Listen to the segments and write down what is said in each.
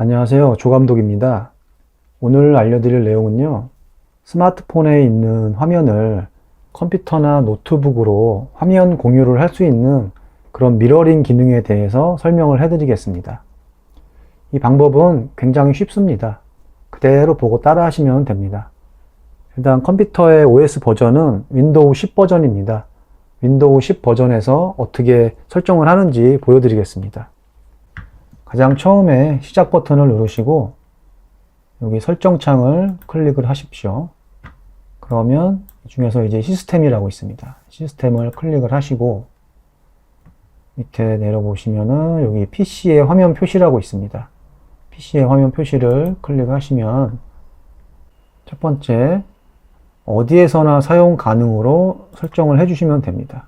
안녕하세요. 조감독입니다. 오늘 알려드릴 내용은요. 스마트폰에 있는 화면을 컴퓨터나 노트북으로 화면 공유를 할 수 있는 그런 미러링 기능에 대해서 설명을 해드리겠습니다. 이 방법은 굉장히 쉽습니다. 그대로 보고 따라 하시면 됩니다. 일단 컴퓨터의 OS 버전은 윈도우 10 버전입니다. 윈도우 10 버전에서 어떻게 설정을 하는지 보여드리겠습니다. 가장 처음에 시작 버튼을 누르시고 여기 설정 창을 클릭을 하십시오. 그러면 이 중에서 이제 시스템이라고 있습니다. 시스템을 클릭을 하시고 밑에 내려보시면은 여기 PC의 화면 표시라고 있습니다. PC의 화면 표시를 클릭하시면 첫 번째 어디에서나 사용 가능으로 설정을 해주시면 됩니다.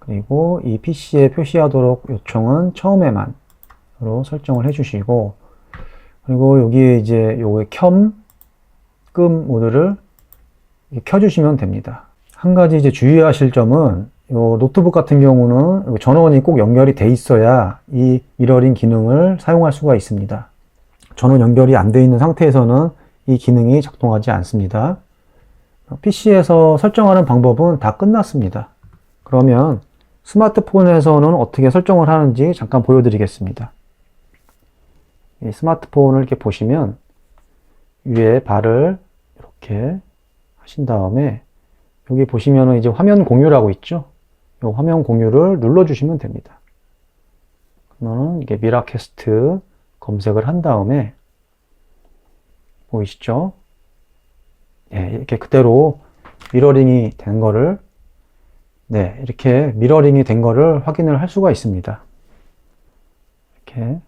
그리고 이 PC에 표시하도록 요청은 처음에만 로 설정을 해주시고 그리고 여기에 이제 요게 켬, 끔 모드를 켜주시면 됩니다. 한 가지 이제 주의하실 점은 요 노트북 같은 경우는 요 전원이 꼭 연결이 돼 있어야 이 미러링 기능을 사용할 수가 있습니다. 전원 연결이 안 돼 있는 상태에서는 이 기능이 작동하지 않습니다. PC에서 설정하는 방법은 다 끝났습니다. 그러면 스마트폰에서는 어떻게 설정을 하는지 잠깐 보여드리겠습니다. 이 스마트폰을 이렇게 보시면 위에 발을 이렇게 하신 다음에 여기 보시면은 이제 화면 공유라고 있죠. 이 화면 공유를 눌러주시면 됩니다. 그러면은 이게 미라캐스트 검색을 한 다음에 보이시죠? 예, 이렇게 그대로 미러링이 된 거를 네, 이렇게 미러링이 된 거를 확인을 할 수가 있습니다. 이렇게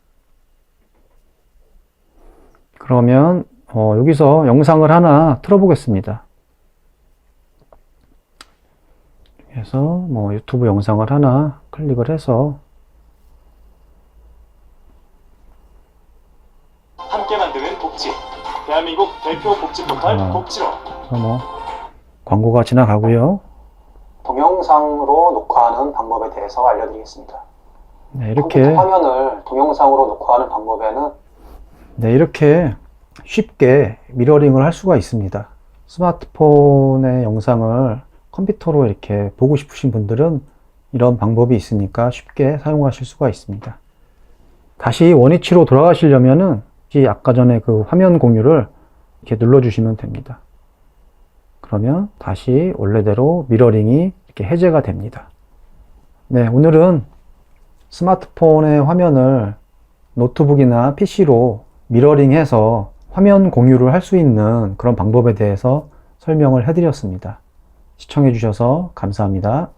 그러면 어, 여기서 영상을 하나 틀어보겠습니다. 그래서 뭐 유튜브 영상을 하나 클릭을 해서 함께 만드는 복지 대한민국 대표 복지 포털 아. 복지로 뭐 광고가 지나가고요. 동영상으로 녹화하는 방법에 대해서 알려드리겠습니다. 네, 이렇게 화면을 동영상으로 녹화하는 방법에는 네, 이렇게 쉽게 미러링을 할 수가 있습니다. 스마트폰의 영상을 컴퓨터로 이렇게 보고 싶으신 분들은 이런 방법이 있으니까 쉽게 사용하실 수가 있습니다. 다시 원위치로 돌아가시려면은 이 아까 전에 그 화면 공유를 이렇게 눌러주시면 됩니다. 그러면 다시 원래대로 미러링이 이렇게 해제가 됩니다. 네, 오늘은 스마트폰의 화면을 노트북이나 PC로 미러링해서 화면 공유를 할 수 있는 그런 방법에 대해서 설명을 해드렸습니다. 시청해주셔서 감사합니다.